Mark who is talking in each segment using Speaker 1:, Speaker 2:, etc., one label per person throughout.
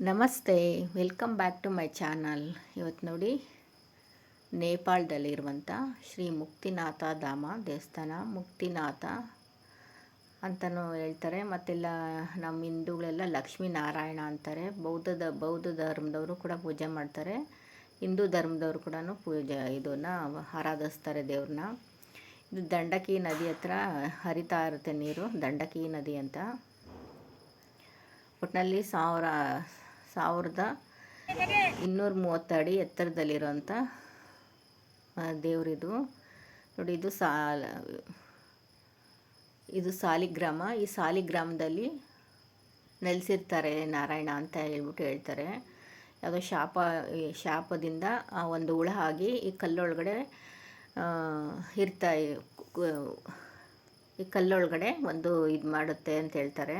Speaker 1: ನಮಸ್ತೆ, welcome back to my channel. ಇವತ್ತು ನೋಡಿ ನೇಪಾಳದಲ್ಲಿರುವಂಥ ಶ್ರೀ ಮುಕ್ತಿನಾಥ ಧಾಮ ದೇವಸ್ಥಾನ, ಮುಕ್ತಿನಾಥ ಅಂತಲೂ ಹೇಳ್ತಾರೆ. ಮತ್ತೆಲ್ಲ ನಮ್ಮ ಹಿಂದೂಗಳೆಲ್ಲ ಲಕ್ಷ್ಮೀನಾರಾಯಣ ಅಂತಾರೆ. ಬೌದ್ಧದ, ಬೌದ್ಧ ಧರ್ಮದವರು ಕೂಡ ಪೂಜೆ ಮಾಡ್ತಾರೆ. ಹಿಂದೂ ಧರ್ಮದವರು ಕೂಡ ಪೂಜೆ, ಇದನ್ನು ಆರಾಧಿಸ್ತಾರೆ ದೇವ್ರನ್ನ. ಇದು ದಂಡಕಿ ನದಿ ಹತ್ರ ಹರಿತಾ ಇರುತ್ತೆ ನೀರು, ದಂಡಕಿ ನದಿ ಅಂತ. ಒಟ್ಟಿನಲ್ಲಿ ಸಾವಿರ ಸಾವಿರದ ಇನ್ನೂರ ಮೂವತ್ತು ಅಡಿ ಎತ್ತರದಲ್ಲಿರುವಂಥ ದೇವರಿದು. ನೋಡಿ, ಇದು ಸಾಲ, ಇದು ಸಾಲಿಗ್ರಾಮ. ಈ ಸಾಲಿಗ್ರಾಮದಲ್ಲಿ ನೆಲೆಸಿರ್ತಾರೆ ನಾರಾಯಣ ಅಂತ ಹೇಳ್ಬಿಟ್ಟು ಹೇಳ್ತಾರೆ. ಯಾವುದೋ ಶಾಪ ಶಾಪದಿಂದ ಆ ಒಂದು ಹುಳ ಆಗಿ ಈ ಕಲ್ಲೊಳಗಡೆ ಇರ್ತಾ ಈ ಕಲ್ಲೊಳಗಡೆ ಒಂದು ಇದು ಮಾಡುತ್ತೆ ಅಂತ ಹೇಳ್ತಾರೆ.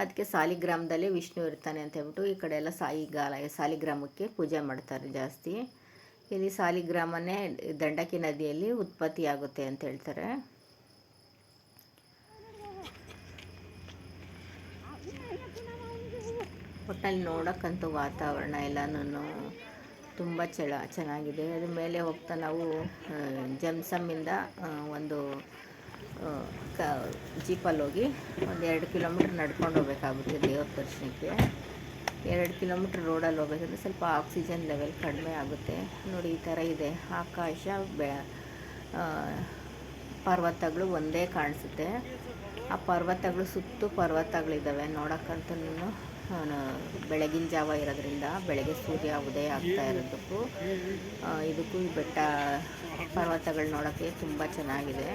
Speaker 1: ಅದಕ್ಕೆ ಸಾಲಿಗ್ರಾಮದಲ್ಲಿ ವಿಷ್ಣು ಇರ್ತಾನೆ ಅಂತ ಹೇಳ್ಬಿಟ್ಟು ಈ ಕಡೆ ಎಲ್ಲ ಸಾಯಿಗಾಲ ಸಾಲಿಗ್ರಾಮಕ್ಕೆ ಪೂಜೆ ಮಾಡ್ತಾರೆ ಜಾಸ್ತಿ. ಇಲ್ಲಿ ಸಾಲಿಗ್ರಾಮನೇ ದಂಡಕಿ ನದಿಯಲ್ಲಿ ಉತ್ಪತ್ತಿ ಆಗುತ್ತೆ ಅಂತ ಹೇಳ್ತಾರೆ. ಒಟ್ಟಲ್ಲಿ ನೋಡೋಕ್ಕಂತೂ ವಾತಾವರಣ ಎಲ್ಲನೂ ತುಂಬ ಚೆಳ, ಚೆನ್ನಾಗಿದೆ. ಅದ್ರ ಮೇಲೆ ಹೋಗ್ತಾ ನಾವು ಜಮ್ಸಮ್ಮಿಂದ ಒಂದು ಕ, ಜೀಪಲ್ಲಿ ಹೋಗಿ ಒಂದು ಎರಡು ಕಿಲೋಮೀಟ್ರ್ ನಡ್ಕೊಂಡು ಹೋಗ್ಬೇಕಾಗುತ್ತೆ ದೇವ್ರ ದರ್ಶನಕ್ಕೆ. ಎರಡು ಕಿಲೋಮೀಟ್ರ್ ರೋಡಲ್ಲಿ ಹೋಗಬೇಕಂದ್ರೆ ಸ್ವಲ್ಪ ಆಕ್ಸಿಜನ್ ಲೆವೆಲ್ ಕಡಿಮೆ ಆಗುತ್ತೆ. ನೋಡಿ, ಈ ಥರ ಇದೆ. ಆಕಾಶ ಬೆ ಪರ್ವತಗಳು ಒಂದೇ ಕಾಣಿಸುತ್ತೆ. ಆ ಪರ್ವತಗಳು ಸುತ್ತು ಪರ್ವತಗಳಿದ್ದಾವೆ. ನೋಡೋಕ್ಕಂತೂ ಬೆಳಗಿನ ಜಾವ ಇರೋದ್ರಿಂದ ಬೆಳಗ್ಗೆ ಸೂರ್ಯ ಉದಯ ಆಗ್ತಾ ಇರೋದಕ್ಕೂ ಇದಕ್ಕೂ ಈ ಬೆಟ್ಟ, ಪರ್ವತಗಳು ನೋಡೋಕ್ಕೆ ತುಂಬ ಚೆನ್ನಾಗಿದೆ.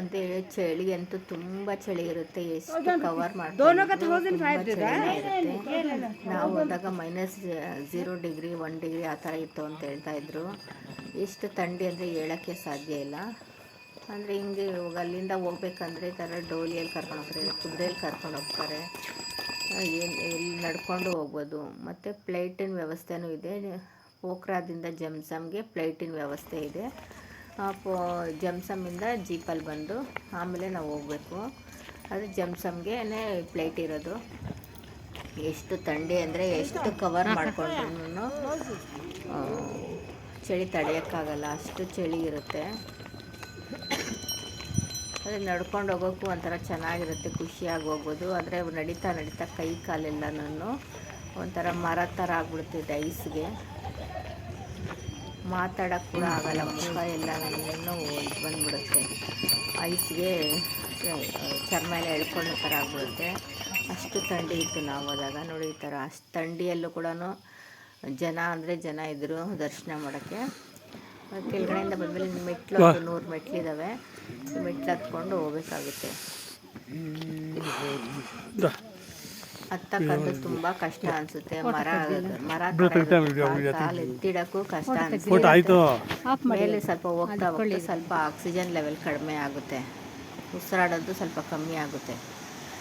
Speaker 1: ಅಂತ ಚಳಿ ಅಂತೂ ತುಂಬ ಚಳಿ ಇರುತ್ತೆ. ಎಷ್ಟು ಕವರ್ ಮಾಡ್ಕೊಂಡು ನಾವು ಹೋದಾಗ minus zero degree one degree ಆ ಥರ ಇತ್ತು ಅಂತ ಹೇಳ್ತಾ ಇದ್ರು. ಎಷ್ಟು ಥಂಡಿ ಅಂದರೆ ಹೇಳೋಕ್ಕೆ ಸಾಧ್ಯ ಇಲ್ಲ. ಅಂದರೆ ಹಿಂಗೆ ಇವಾಗ ಅಲ್ಲಿಂದ ಹೋಗ್ಬೇಕಂದ್ರೆ ಈ ಥರ ಡೋಲಿಯಲ್ಲಿ ಕರ್ಕೊಂಡು ಹೋಗ್ತಾರೆ ಕುದುರೆಯಲ್ಲಿ ಕರ್ಕೊಂಡು ಹೋಗ್ತಾರೆ. ಏನು ಎಲ್ಲಿ ನಡ್ಕೊಂಡು ಹೋಗ್ಬೋದು. ಮತ್ತು ಫ್ಲೈಟಿನ ವ್ಯವಸ್ಥೆನೂ ಇದೆ. ಪೋಖ್ರಾದಿಂದ ಜಮ್ಸಮ್ಗೆ ಫ್ಲೈಟಿನ ವ್ಯವಸ್ಥೆ ಇದೆ. ಜಮ್ಸಮ್ಮಿಂದ ಜೀಪಲ್ಲಿ ಬಂದು ಆಮೇಲೆ ನಾವು ಹೋಗಬೇಕು. ಅದು ಜಮ್ಸಮ್ಗೆ ಪ್ಲೇಟ್ ಇರೋದು. ಎಷ್ಟು ಥಂಡಿ ಅಂದರೆ ಎಷ್ಟು ಕವರ್ ಮಾಡಿಕೊಂಡ್ರು ಚಳಿ ತಡೆಯೋಕ್ಕಾಗಲ್ಲ. ಅಷ್ಟು ಚಳಿ ಇರುತ್ತೆ. ಅದೇ ನಡ್ಕೊಂಡು ಹೋಗೋಕ್ಕೂ ಒಂಥರ ಚೆನ್ನಾಗಿರುತ್ತೆ. ಖುಷಿಯಾಗಿ ಹೋಗ್ಬೋದು. ಆದರೆ ನಡೀತಾ ನಡೀತಾ ಕೈ ಕಾಲೆಲ್ಲನೂ ಒಂಥರ ಮರ ಥರ ಆಗ್ಬಿಡ್ತಿದೆ ಐಸ್ಗೆ. ಮಾತಾಡೋಕ್ಕೆ ಕೂಡ ಆಗಲ್ಲ. ಮುಖ ಎಲ್ಲ ಇನ್ನೂ ಬಂದ್ಬಿಡುತ್ತೆ. ಐಸ್ಗೆ ಚರ್ಮ ಎಲ್ಲ ಎಳ್ಕೊಳ್ಳೋ ಥರ ಆಗ್ಬಿಡುತ್ತೆ. ಅಷ್ಟು ಥಂಡಿ ಇತ್ತು ನಾವು ಹೋದಾಗ ನೋಡಿ, ಈ ಥರ ಅಷ್ಟು ಥಂಡಿಯಲ್ಲೂ ಕೂಡ ಜನ ಅಂದರೆ ಜನ ಇದ್ದರು ದರ್ಶನ ಮಾಡೋಕ್ಕೆ. ಕೆಳಗಡೆಯಿಂದ ಬಂದಮೇಲೆ ಮೆಟ್ಲು ನೂರು ಮೆಟ್ಲಿದ್ದಾವೆ ಮೆಟ್ಲು ಹತ್ಕೊಂಡು ಹೋಗ್ಬೇಕಾಗುತ್ತೆ. ಹತ್ತಕ್ಕಂತೂ ತುಂಬಾ ಕಷ್ಟ ಅನ್ಸುತ್ತೆ. ಮರ ಮರ ಕಾಲು ಎತ್ತಿಡಕ್ಕೂ ಕಷ್ಟ ಅನ್ಸುತ್ತೆ. ಮೇಲೆ ಸ್ವಲ್ಪ ಹೋಗ್ತಾ ಹೋಗ್ತಾ ಸ್ವಲ್ಪ ಆಕ್ಸಿಜನ್ ಲೆವೆಲ್ ಕಡಿಮೆ ಆಗುತ್ತೆ. ಉಸಿರಾಡೋದು ಸ್ವಲ್ಪ ಕಮ್ಮಿ ಆಗುತ್ತೆ.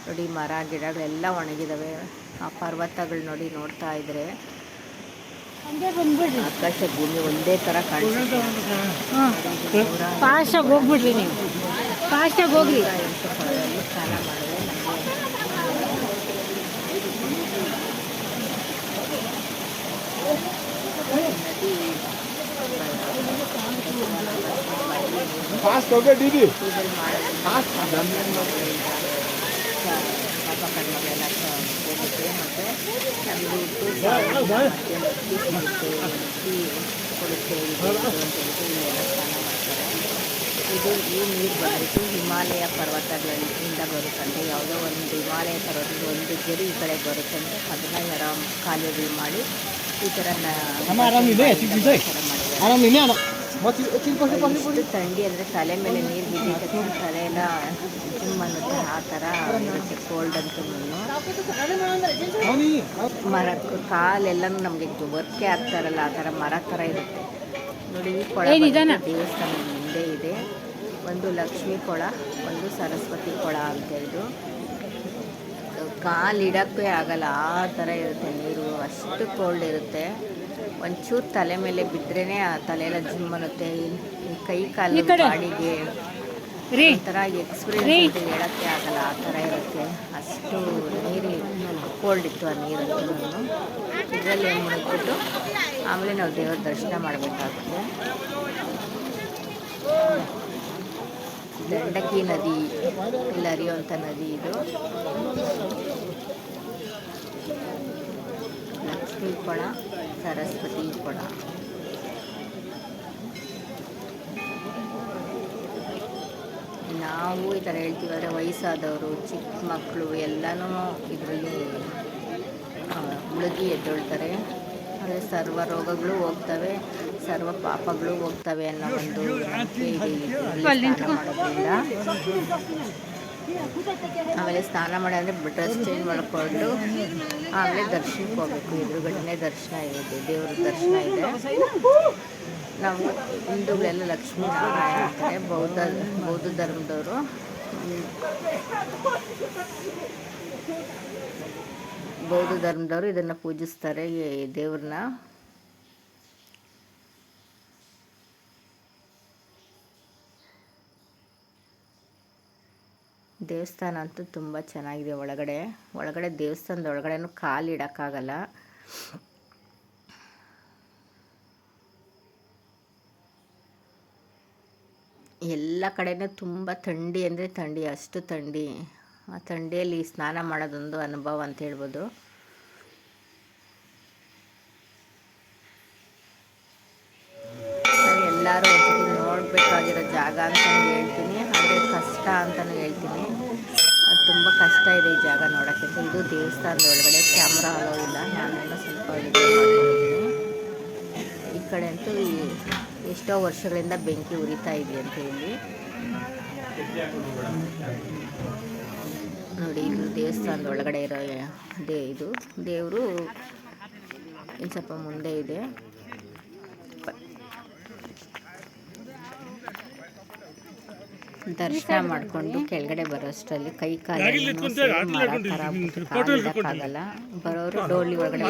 Speaker 1: ನೋಡಿ ಮರ ಗಿಡಗಳೆಲ್ಲ ಒಣಗಿದಾವೆ. ಆ ಪರ್ವತಗಳು ನೋಡಿ ನೋಡ್ತಾ ಇದ್ರೆ ಆಕಾಶ ಭೂಮಿ ಒಂದೇ ತರ ಕಾಣಿಸುತ್ತೆ.
Speaker 2: ಹೋಗ್ಬಿಡ್ರಿ ನೀವು. ಫಾಸ್ಟಾಗಿ
Speaker 3: हो गया दीदी
Speaker 1: ಪೂಜೆ ಮಾಡೋದ್ರಿಂದ ಪಾಪ ಕರ್ಮಗಳೆಲ್ಲ ಹೋಗುತ್ತೆ ಮತ್ತು ನಮಗೆ ಉಪ್ಪು ಸಿಗುತ್ತೆ ಟೀ ಕೊಡುತ್ತೆ ಇದು ಇದು ಅಂತ ಹೇಳ್ಬಿಟ್ಟು ಇಲ್ಲೆಲ್ಲ ಸ್ನಾನ ಮಾಡ್ತಾರೆ ಇದು ಈ ನೀರು ಬಂದ್ಬಿಟ್ಟು ಹಿಮಾಲಯ ಪರ್ವತಗಳಿಂದ ಬರುತ್ತಂತೆ ಯಾವುದೋ ಒಂದು ಹಿಮಾಲಯ ಪರ್ವತದ ಒಂದು ಜರಿ ಈ ಕಡೆ ಬರುತ್ತಂತೆ ಅದನ್ನ ಯಾರ ಕಾಲುವೆಗಳು ಮಾಡಿ ಈ ಥರ ನ-
Speaker 3: ನಮ್ಮ ಆರಾಮಿದೆ, ಸಿಕ್ಕಿದೆ.
Speaker 1: ಥರ ಮಾಡಿದ್ದಾರೆ ಎಷ್ಟು ಥಂಡಿ ಅಂದರೆ ತಲೆ ಮೇಲೆ ನೀರು ಬಿದ್ದೈತೆ ತಲೆ ಎಲ್ಲ ಜಿಮ್ ಆ ಥರ ಇರುತ್ತೆ ಕೋಲ್ಡ್ ಅಂತ ಮರ ಕಾಲೆಲ್ಲ ನಮಗೆ ವರ್ಕೆ ಆಗ್ತಾರಲ್ಲ ಆ ಥರ ಮರ ಥರ ಇರುತ್ತೆ. ನೋಡಿ ಈ ಕೊಳ ದೇವಸ್ಥಾನ ಮುಂದೆ ಇದೆ. ಒಂದು ಲಕ್ಷ್ಮೀ ಕೊಳ ಒಂದು ಸರಸ್ವತಿ ಕೊಳ ಅಂತ ಹೇಳಿದು ಕಾಲಿಡಕ್ಕೆ ಆಗಲ್ಲ ಆ ಥರ ಇರುತ್ತೆ ನೀರು. ಅಷ್ಟು ಕೋಲ್ಡ್ ಇರುತ್ತೆ. ಒಂಚೂರು ತಲೆ ಮೇಲೆ ಬಿದ್ರೇ ಆ ತಲೆ ಎಲ್ಲ ಜಿಮ್ ಅನ್ನುತ್ತೆ ಕೈ ಕಾಲು. ಬಾಡಿಗೆ ಒಂಥರ ಎಕ್ಸ್ಪೀರಿಯನ್ಸ್. ಹೇಳೋಕ್ಕೆ ಆಗಲ್ಲ. ಆ ಥರ ಇರುತ್ತೆ. ಅಷ್ಟು ನೀರು ಕೋಲ್ಡ್ ಇತ್ತು ಆ ನೀರಂತೂ ಇದರಲ್ಲಿ ಏನು ಮುಳುಗ್ಬಿಟ್ಟು ಆಮೇಲೆ ನಾವು ದೇವರ ದರ್ಶನ ಮಾಡಬೇಕಾಗುತ್ತೆ. ದಂಡಕಿ ನದಿ ಇಲ್ಲಿ ಹರಿಯುವಂಥ ನದಿ ಇದು. ಲಕ್ಷ್ಮೀ ಕೊಳ ಸರಸ್ವತಿ ಕೊಳ ನಾವು ಈ ಥರ ಹೇಳ್ತೀವಿ ಆದರೆ ವಯಸ್ಸಾದವರು ಚಿಕ್ಕ ಮಕ್ಕಳು ಎಲ್ಲನೂ ಇದರಲ್ಲಿ ಮುಳುಗಿ ಎದ್ದೊಳ್ತಾರೆ. ಅಂದರೆ ಸರ್ವ ರೋಗಗಳು ಹೋಗ್ತವೆ ಸರ್ವ ಪಾಪಗಳು ಹೋಗ್ತವೆ ಅನ್ನೋ ಒಂದು ಮಾಡೋದ್ರಿಂದ. ಆಮೇಲೆ ಸ್ನಾನ ಮಾಡಿ ಅಂದರೆ ಡ್ರೆಸ್ ಚೇಂಜ್ ಮಾಡ್ಕೊಂಡು ಆಮೇಲೆ ದರ್ಶನಕ್ಕೆ ಹೋಗ್ಬೇಕು. ಎದುರುಗಡೆನೇ ದರ್ಶನ ಇದೆ, ದೇವ್ರ ದರ್ಶನ ಇದೆ. ನಾವು ಹಿಂದೂಗಳೆಲ್ಲ ಲಕ್ಷ್ಮೀನಾರಾಯಣ ಅಂತಾರೆ, ಬೌದ್ಧ ಬೌದ್ಧ ಧರ್ಮದವರು. ಬೌದ್ಧ ಧರ್ಮದವರು ಇದನ್ನು ಪೂಜಿಸ್ತಾರೆ ಈ ದೇವ್ರನ್ನ. ದೇವಸ್ಥಾನ ಅಂತೂ ತುಂಬ ಚೆನ್ನಾಗಿದೆ ಒಳಗಡೆ. ಒಳಗಡೆ ದೇವಸ್ಥಾನದ ಒಳಗಡೆನೂ ಕಾಲು ಇಡೋಕ್ಕಾಗಲ್ಲ. ಎಲ್ಲ ಕಡೆನೂ ತುಂಬ ಥಂಡಿ ಅಂದರೆ ಥಂಡಿ, ಅಷ್ಟು ಥಂಡಿ. ಆ ಥಂಡಿಯಲ್ಲಿ ಸ್ನಾನ ಮಾಡೋದೊಂದು ಅನುಭವ ಅಂತ ಹೇಳ್ಬೋದು. ಎಲ್ಲರೂ ನೋಡಬೇಕಾಗಿರೋ ಜಾಗ ಅಂತ ಹೇಳ್ತೀನಿ. ಕಷ್ಟ ಅಂತಲೂ ಹೇಳ್ತೀನಿ. ಅದು ತುಂಬ ಕಷ್ಟ ಇದೆ ಈ ಜಾಗ ನೋಡೋಕ್ಕೆ. ಇದು ದೇವಸ್ಥಾನದ ಒಳಗಡೆ ಕ್ಯಾಮ್ರಾ ಅಲೋ ಇಲ್ಲ. ನಾನೆಲ್ಲ ಸ್ವಲ್ಪ ಈ ಕಡೆ ಅಂತೂ ಎಷ್ಟೋ ವರ್ಷಗಳಿಂದ ಬೆಂಕಿ ಉರಿತಾ ಇದೆ ಅಂತ ಹೇಳಿ. ನೋಡಿ, ಇದು ದೇವಸ್ಥಾನದ ಒಳಗಡೆ ಇರೋ ದೇ ಇದು ದೇವರು ಇನ್ನು ಸ್ವಲ್ಪ ಮುಂದೆ ಇದೆ. ದರ್ಶನ ಮಾಡಿಕೊಂಡು ಕೆಳಗಡೆ ಬರೋಷ್ಟರಲ್ಲಿ ಕೈ ಕಾಲಾಗಲ್ಲ ಬರೋರು ಡೋಲಿ ಒಳಗಡೆ.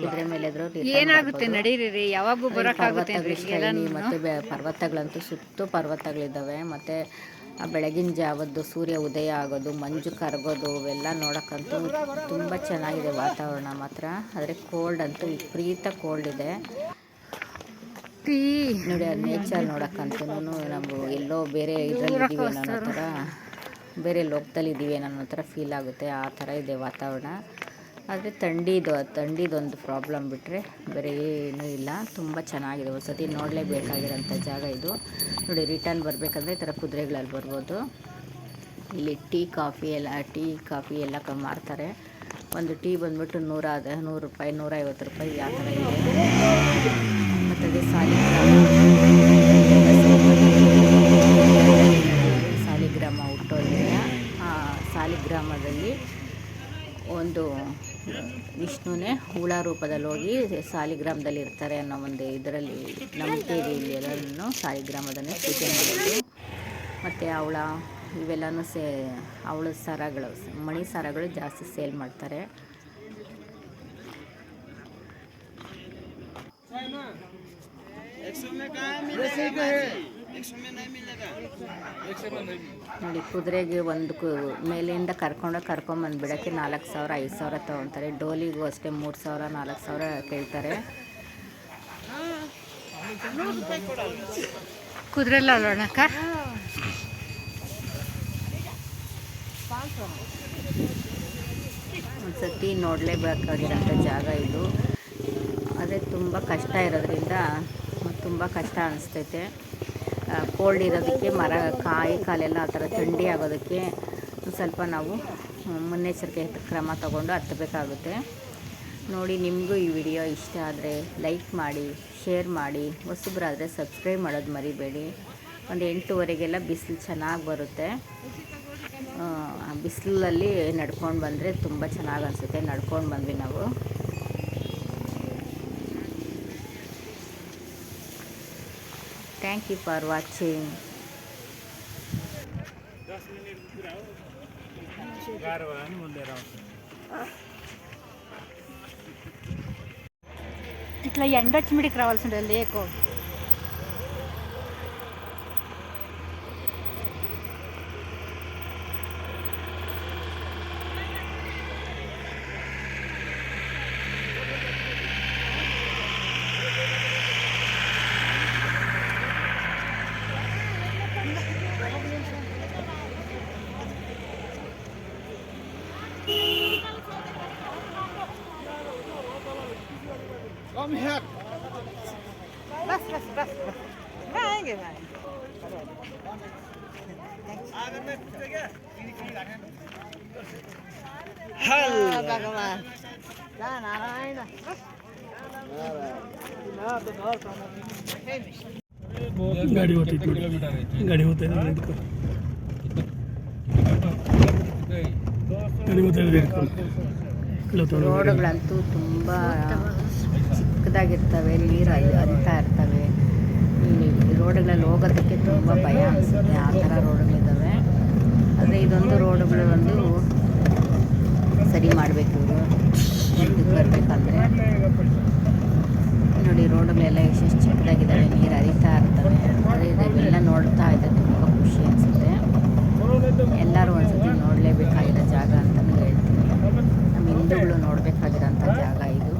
Speaker 1: ಕುದುರೆ ಮೇಲೆ
Speaker 2: ಏನಾಗುತ್ತೆ? ನಡೀರಿ ಯಾವಾಗೂ ಬರೋಕ್ಕಾಗುತ್ತೆ
Speaker 1: ಮತ್ತೆ ಪರ್ವತಗಳಂತೂ ಸುತ್ತು ಪರ್ವತಗಳಿದ್ದಾವೆ. ಮತ್ತೆ ಆ ಬೆಳಗಿನ ಜಾವದ್ದು ಸೂರ್ಯ ಉದಯ ಆಗೋದು ಮಂಜು ಕರಗೋದು ಅವೆಲ್ಲ ನೋಡೋಕ್ಕಂತೂ ತುಂಬ ಚೆನ್ನಾಗಿದೆ ವಾತಾವರಣ ಮಾತ್ರ. ಆದರೆ ಕೋಲ್ಡ್ ಅಂತೂ ವಿಪರೀತ ಕೋಲ್ಡ್ ಇದೆ. ನೋಡಿ ಅದು ನೇಚರ್ ನೋಡೋಕ್ಕಂತೂ ನಾವು ಎಲ್ಲೋ ಬೇರೆ ಇದರಲ್ಲಿ ಇದ್ದೀವಿ ಅನ್ನೋ ಥರ ಬೇರೆ ಲೋಕದಲ್ಲಿ ಇದ್ದೀವಿ ಅನ್ನೋ ಥರ ಫೀಲ್ ಆಗುತ್ತೆ ಆ ಥರ ಇದೆ ವಾತಾವರಣ. ಆದರೆ ಥಂಡಿದು ಥಂಡಿದೊಂದು ಪ್ರಾಬ್ಲಮ್ ಬಿಟ್ಟರೆ ಬೇರೆ ಏನೂ ಇಲ್ಲ. ತುಂಬ ಚೆನ್ನಾಗಿದೆ ಒಂದ್ಸತಿ ನೋಡಲೇಬೇಕಾಗಿರೋಂಥ ಜಾಗ ಇದು. ನೋಡಿ ರಿಟರ್ನ್ ಬರಬೇಕಂದ್ರೆ ಈ ಥರ ಕುದುರೆಗಳಲ್ಲಿ ಬರ್ಬೋದು. ಇಲ್ಲಿ ಟೀ ಕಾಫಿ ಎಲ್ಲ ಟೀ ಕಾಫಿ ಎಲ್ಲ ಕ ಮಾರ್ತಾರೆ. ಒಂದು ಟೀ ಬಂದ್ಬಿಟ್ಟು ನೂರ ನೂರು ರೂಪಾಯಿ ನೂರೈವತ್ತು ರೂಪಾಯಿ ಆ ಥರ ಇದೆ. ರೂಪದಲ್ಲಿ ಹೋಗಿ ಸಾಲಿಗ್ರಾಮದಲ್ಲಿ ಇರ್ತಾರೆ ಅನ್ನೋ ಒಂದು ಇದರಲ್ಲಿ ನಂಬಿಕೆ ಇದೆ ಇಲ್ಲಿ ಎಲ್ಲನೂ ಸಾಲಿಗ್ರಾಮದನ್ನೇ ಪೂಜೆ ಮಾಡೋದು. ಮತ್ತು ಅವಳ ಇವೆಲ್ಲನೂ ಸೇ, ಅವಳ ಸರಗಳು, ಮಣಿ ಸರಗಳು ಜಾಸ್ತಿ ಸೇಲ್ ಮಾಡ್ತಾರೆ. ನೋಡಿ ಕುದುರೆಗೆ ಒಂದು ಕು ಮೇಲಿಂದ ಕರ್ಕೊಂಡು ಕರ್ಕೊಂಬಂದು ಬಿಡೋಕ್ಕೆ ನಾಲ್ಕು ಸಾವಿರ ಐದು ಸಾವಿರ ತೊಗೊತಾರೆ. ಡೋಲಿಗೂ ಅಷ್ಟೇ ಮೂರು ಸಾವಿರ ನಾಲ್ಕು ಸಾವಿರ ಕೇಳ್ತಾರೆ.
Speaker 2: ಕುದುರೆ ಅಲ್ಲೋಣಕ್ಕ
Speaker 1: ಒಂದ್ಸತಿ ನೋಡಲೇಬೇಕಾಗಿರೋಂಥ ಜಾಗ ಇದು. ಅದೇ ತುಂಬ ಕಷ್ಟ ಇರೋದ್ರಿಂದ ತುಂಬ ಕಷ್ಟ ಅನಿಸ್ತೈತೆ. ಕೋಲ್ಡ್ ಇರೋದಕ್ಕೆ ಮರ, ಕಾಯಿ, ಕಾಲೆಲ್ಲ ಆ ಥರ ಥಂಡಿ ಆಗೋದಕ್ಕೆ ಸ್ವಲ್ಪ ನಾವು ಮುನ್ನೆಚ್ಚರಿಕೆ ಕ್ರಮ ತಗೊಂಡು ಹತ್ತಬೇಕಾಗುತ್ತೆ. ನೋಡಿ, ನಿಮಗೂ ಈ ವಿಡಿಯೋ ಇಷ್ಟ ಆದರೆ ಲೈಕ್ ಮಾಡಿ, ಶೇರ್ ಮಾಡಿ, ಹೊಸಬ್ರಾದರೆ ಸಬ್ಸ್ಕ್ರೈಬ್ ಮಾಡೋದು ಮರಿಬೇಡಿ. ಒಂದು ಎಂಟೂವರೆಗೆಲ್ಲ ಬಿಸಿಲು ಚೆನ್ನಾಗಿ ಬರುತ್ತೆ. ಬಿಸಿಲಲ್ಲಿ ನಡ್ಕೊಂಡು ಬಂದರೆ ತುಂಬ ಚೆನ್ನಾಗಿ ಅನಿಸುತ್ತೆ. ನಡ್ಕೊಂಡು ಬಂದ್ವಿ ನಾವು. థ్యాంక్ యూ ఫర్ వాచింగ్
Speaker 2: ఇట్లా ఎండ వచ్చిమిడికి రావాల్సి ఉండాలి లేకో.
Speaker 3: Come here.
Speaker 2: Bus bus bus bus ಭಗವಾನ್ ನಾರಾಯಣ
Speaker 4: गाडी होते गाडी होते गाडी होते
Speaker 1: ರೋಡ್ಗಳಂತೂ ತುಂಬ ಚಿಕ್ಕದಾಗಿರ್ತವೆ ನೀರು ಅಲ್ಲಿ ಹರಿತಾ ಇರ್ತವೆ. ರೋಡ್ಗಳಲ್ಲಿ ಹೋಗೋದಕ್ಕೆ ತುಂಬ ಭಯ ಅನಿಸುತ್ತೆ, ಆ ಥರ ರೋಡ್ಗಳಿದ್ದಾವೆ. ಆದರೆ ಇದೊಂದು ರೋಡ್ಗಳು ಒಂದು ಸರಿ ಮಾಡಬೇಕು ಇವರು. ಮುಂದಕ್ಕೆ ಬರಬೇಕಂದ್ರೆ. ನೋಡಿ, ರೋಡ್ಗಳೆಲ್ಲ ಎಷ್ಟೆಷ್ಟು ಚಿಕ್ಕದಾಗಿದ್ದಾವೆ, ನೀರು ಹರಿತಾ ಇರ್ತವೆ. ಅದೇ ಇದೆಲ್ಲ ನೋಡ್ತಾ ಇದೆ ತುಂಬ ಖುಷಿ ಅನಿಸುತ್ತೆ. ಎಲ್ಲರೂ ಒಂದ್ಸತಿ ನೋಡಲೇಬೇಕಾಗಿರೋ ಜಾಗ ಅಂತಲೂ ಹೇಳ್ತೀನಿ. ನಮ್ಮ ಹಿಂದೂಗಳು ನೋಡಬೇಕಾಗಿರೋಂಥ ಜಾಗ ಇದು.